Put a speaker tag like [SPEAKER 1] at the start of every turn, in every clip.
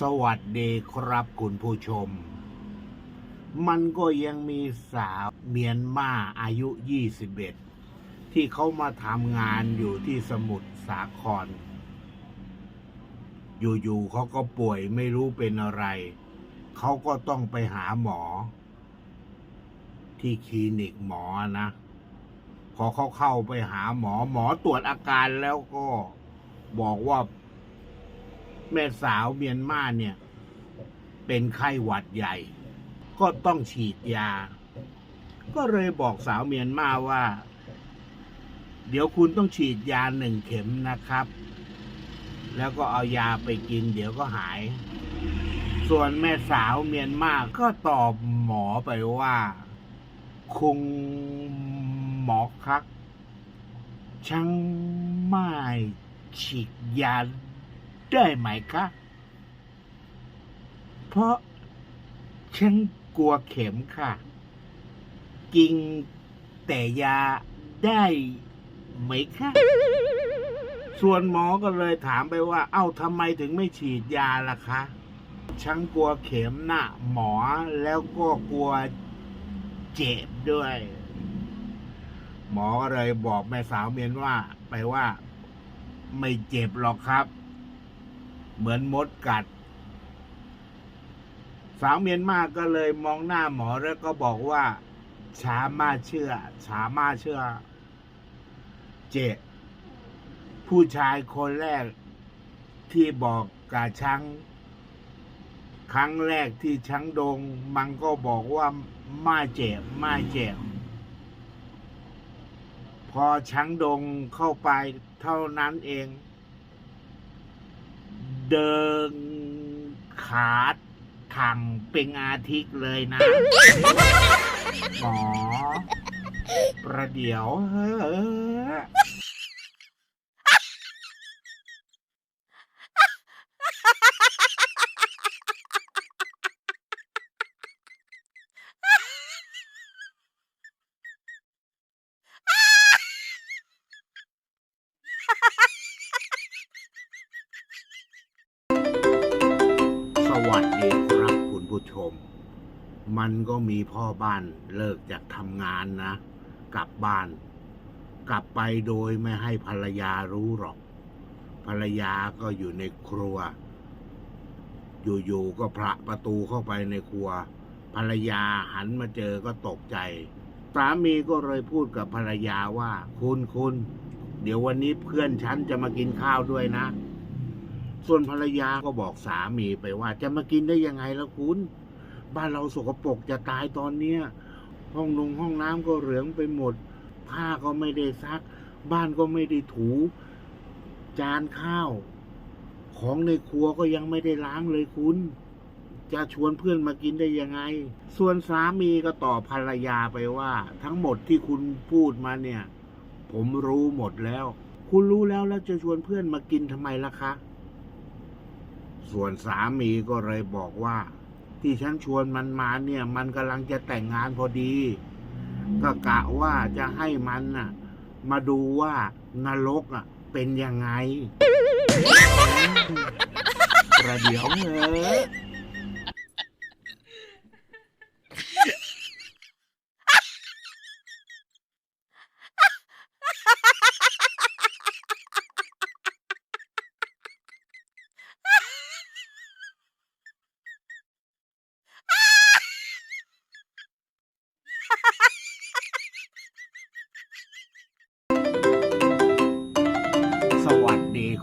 [SPEAKER 1] สวัสดีครับคุณผู้ชม มันก็ยังมีสาวเมียนมาอายุ 21 ที่เขามาทำงานอยู่ที่สมุทรสาคร อยู่ๆเขาก็ป่วยไม่รู้เป็นอะไร เขาก็ต้องไปหาหมอ ที่คลินิกหมอนะ พอเขาเข้าไปหาหมอหมอตรวจอาการแล้วก็บอกว่า แม่สาวเมียนมาเนี่ย เป็นไข้หวัดใหญ่ ก็ต้องฉีดยา ก็เลยบอกสาวเมียนมาว่า เดี๋ยวคุณต้องฉีดยาหนึ่งเข็มนะครับ แล้วก็เอายาไปกิน เดี๋ยวก็หาย ส่วนแม่สาวเมียนมาก็ตอบหมอไปว่า คงหมอครับช่างไม่ฉีดยา ได้ไหมคะ เพราะฉันกลัวเข็มค่ะ กินแต่ยาได้ไหมคะส่วนหมอก็เลยถามไปว่า เอ้าทำไมถึงไม่ฉีดยาล่ะคะฉันกลัวเข็มนะหมอแล้วก็กลัวเจ็บด้วย หมอก็เลยบอกแม่สาวเมียนว่า ไปว่า ไม่เจ็บหรอกครับ เหมือนมดกัด สาวเมียนมาก็เลยมองหน้าหมอแล้วก็บอกว่าช้ามาเชื่อช้ามาเชื่อ เจ ผู้ชายคนแรกที่บอกกาชังครั้งแรกที่ชังดง มันก็บอกว่าไม่เจ็บไม่เจ็บพอช้างดงเข้าไปเท่านั้นเอง เดินขาถังเป็นอาทิตย์เลยนะหมอประเดี๋ยวเฮ้อ วัสดีครับคุณผู้ชม มันก็มีพ่อบ้านเลิกจากทำงานนะ กลับบ้าน กลับไปโดยไม่ให้ภรรยารู้หรอก ภรรยาก็อยู่ในครัว อยู่ๆก็พระประตูเข้าไปในครัว ภรรยาหันมาเจอก็ตกใจ สามีก็เลยพูดกับภรรยาว่า คุณคุณเดี๋ยววันนี้เพื่อนฉันจะมากินข้าวด้วยนะ ส่วนภรรยาก็บอกสามีไปว่า จะมากินได้ยังไงล่ะคุณ บ้านเราสกปรกจะตายตอนเนี้ยห้องนงห้องน้ำก็เหลืองไปหมด ผ้าก็ไม่ได้ซัก บ้านก็ไม่ได้ถู จานข้าว ของในครัวก็ยังไม่ได้ล้างเลยคุณ จะชวนเพื่อนมากินได้ยังไง ส่วนสามีก็ตอบภรรยาไปว่า ทั้งหมดที่คุณพูดมาเนี่ย ผมรู้หมดแล้ว คุณรู้แล้วแล้วจะชวนเพื่อนมากินทำไมล่ะคะ ส่วนสามีก็เลยบอกว่า ที่ฉันชวนมันมาเนี่ย มันกำลังจะแต่งงานพอดี ก็กะว่าจะให้มันน่ะ มาดูว่านรกอะ เป็นยังไง ประเดี๋ยวเหอะ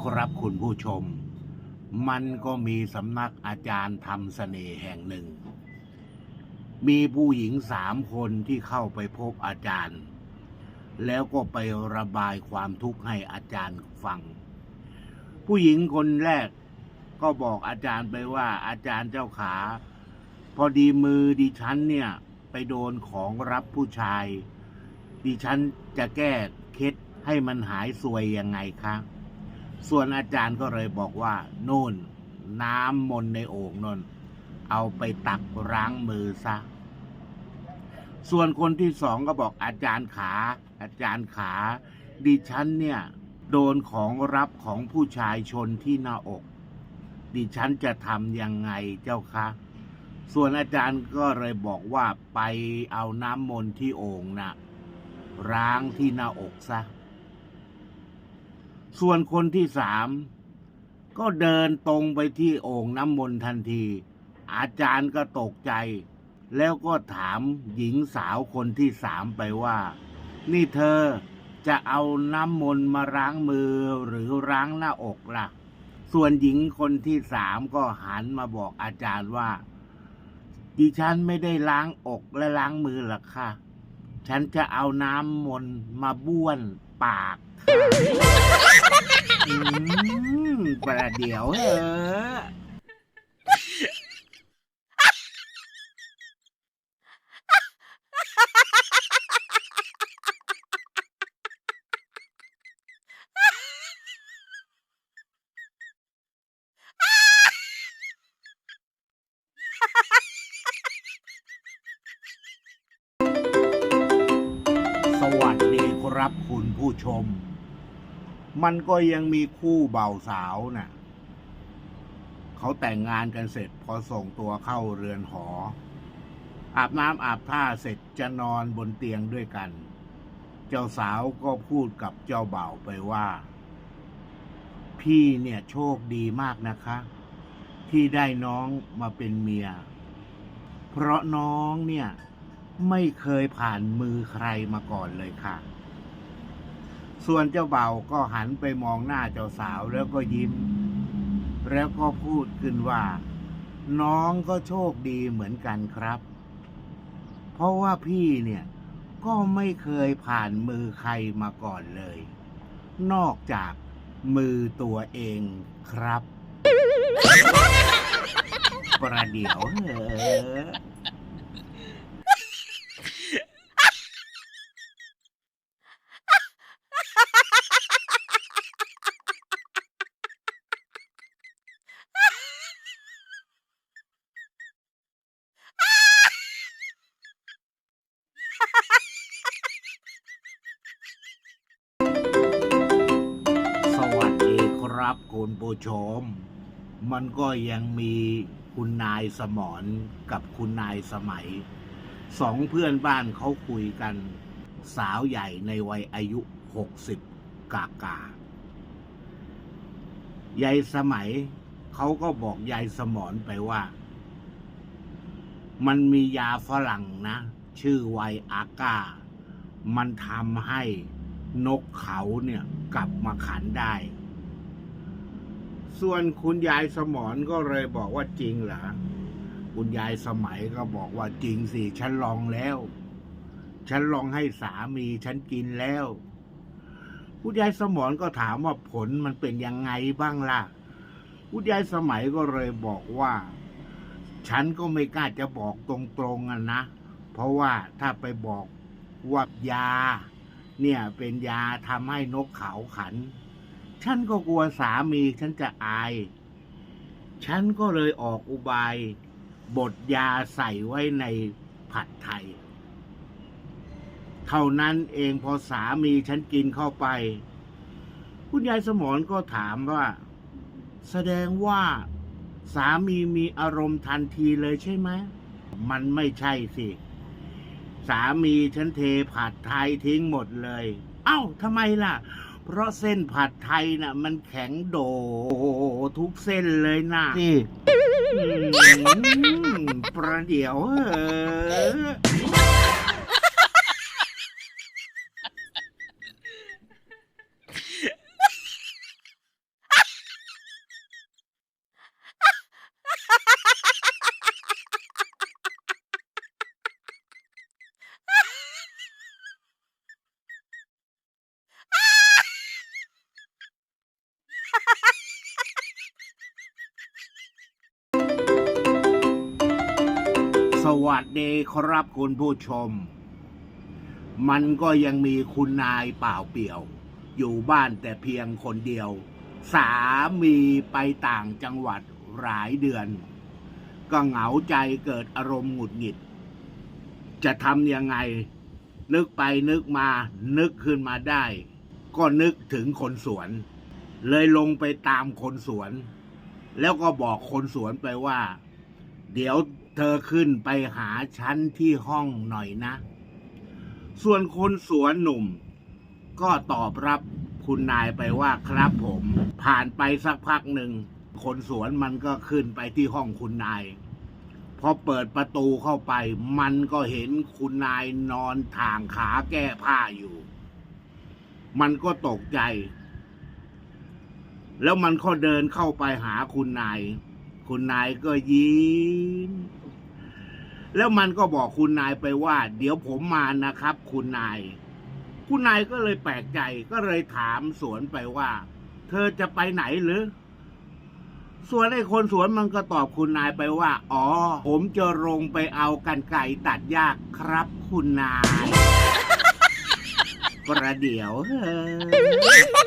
[SPEAKER 1] ครับคุณผู้ชม มันก็มีสำนักอาจารย์ทำเสน่ห์แห่งหนึ่ง มีผู้หญิงสามคนที่เข้าไปพบอาจารย์ แล้วก็ไประบายความทุกข์ให้อาจารย์ฟัง ผู้หญิงคนแรกก็บอกอาจารย์ไปว่าอาจารย์เจ้าขา พอดีมือดิฉันเนี่ย ไปโดนของรับผู้ชาย ดิฉันจะแก้เคล็ดให้มันหายซวยยังไงคะ ส่วนอาจารย์ก็เลยบอกว่าโน่นน้ำมนในโอ่งนนเอาไปตักล้างมือซะ ส่วนคนที่สองก็บอกอาจารย์ขา อาจารย์ขา ดิฉันเนี่ย โดนของรับของผู้ชายชนที่หน้าอก ดิฉันจะทำยังไงเจ้าคะ ส่วนอาจารย์ก็เลยบอกว่าไปเอาน้ำมนที่โอ่งนะร้างที่หน้าอกซะ ส่วนคนที่สามก็เดินตรงไปที่โอ่งน้ำมนต์ทันที อาจารย์ก็ตกใจ แล้วก็ถามหญิงสาวคนที่สามไปว่า นี่เธอจะเอาน้ำมนต์มาล้างมือหรือล้างหน้าอกล่ะ ส่วนหญิงคนที่สามก็หันมาบอกอาจารย์ว่า ดิฉันไม่ได้ล้างอกและล้างมือหรอกค่ะ ฉันจะเอาน้ำมนต์มาบ้วนปากค่ะอืมประเดี๋ยวเหอะ ส วัสดีครับคุณผู้ชม มันก็ยังมีคู่เบาสาวน่ะเขาแต่งงานกันเสร็จพอส่งตัวเข้าเรือนหอ อาบน้ำอาบท่าเสร็จจะนอนบนเตียงด้วยกัน เจ้าสาวก็พูดกับเจ้าเบ่าวไปว่า พี่เนี่ยโชคดีมากนะคะ ที่ได้น้องมาเป็นเมีย เพราะน้องเนี่ย ไม่เคยผ่านมือใครมาก่อนเลยค่ะ ส่วนเจ้าเบ่าก็หันไปมองหน้าเจ้าสาวแล้วก็ยิ้ม แล้วก็พูดขึ้นว่า น้องก็โชคดีเหมือนกันครับ เพราะว่าพี่เนี่ยก็ไม่เคยผ่านมือใครมาก่อนเลย นอกจากมือตัวเองครับ ประเดี๋ยวเหอะ ครับคุณผู้ชม มันก็ยังมีคุณนายสมรกับคุณนายสมัย สองเพื่อนบ้านเขาคุยกันสาวใหญ่ในวัยอายุหกสิบกากายายสมัยเขาก็บอกยายสมรไปว่า มันมียาฝรั่งนะ ชื่อไวอาก้า มันทำให้นกเขาเนี่ยกลับมาขันได้ ส่วนคุณยายสมรก็เลยบอกว่าจริงเหรอคุณยายสมัยก็บอกว่าจริงสิฉันลองแล้ว ฉันลองให้สามีฉันกินแล้วคุณยายสมรก็ถามว่าผลมันเป็นยังไงบ้างล่ะคุณยายสมัยก็เลยบอกว่า ฉันก็ไม่กล้าจะบอกตรงๆอะนะ เพราะว่าถ้าไปบอกว่ายา เนี่ยเป็นยาทำให้นกเขาขัน ฉันก็กลัวสามีฉันจะอาย ฉันก็เลยออกอุบายบดยาใส่ไว้ในผัดไทย เท่านั้นเองพอสามีฉันกินเข้าไป คุณยายสมรก็ถามว่า แสดงว่าสามีมีอารมณ์ทันทีเลยใช่ไหม มันไม่ใช่สิ สามีฉันเทผัดไทยทิ้งหมดเลย เอ้าทำไมล่ะ เพราะเส้นผัดไทยน่ะ มันแข็งโดทุกเส้นเลยนะนี่อืมประเดี๋ยวเหอะ สวัสดีครับคุณผู้ชม มันก็ยังมีคุณนายเปล่าเปลี่ยว อยู่บ้านแต่เพียงคนเดียว สามีไปต่างจังหวัดหลายเดือน ก็เหงาใจเกิดอารมณ์หงุดหงิด จะทำยังไง นึกไปนึกมานึกขึ้นมาได้ ก็นึกถึงคนสวน เลยลงไปตามคนสวน แล้วก็บอกคนสวนไปว่า เดี๋ยว เธอขึ้นไปหาฉันที่ห้องหน่อยนะ ส่วนคนสวนหนุ่ม ก็ตอบรับคุณนายไปว่าครับผม ผ่านไปสักพักหนึ่ง คนสวนมันก็ขึ้นไปที่ห้องคุณนาย พอเปิดประตูเข้าไป มันก็เห็นคุณนายนอนถ่างขาแก้ผ้าอยู่ มันก็ตกใจ แล้วมันก็เดินเข้าไปหาคุณนาย คุณนายก็ยิ้ม แล้วมันก็บอกคุณนายไปว่า เดี๋ยวผมมานะครับ คุณนาย คุณนายก็เลยแปลกใจก็เลยถามสวนไปว่า เธอจะไปไหนหรือ ส่วนไอ้คนสวนมันก็ตอบคุณนายไปว่า อ๋อ ผมจะลงไปเอากันไก่ตัดหญ้าครับคุณนาย ประเดี๋ยวเฮ้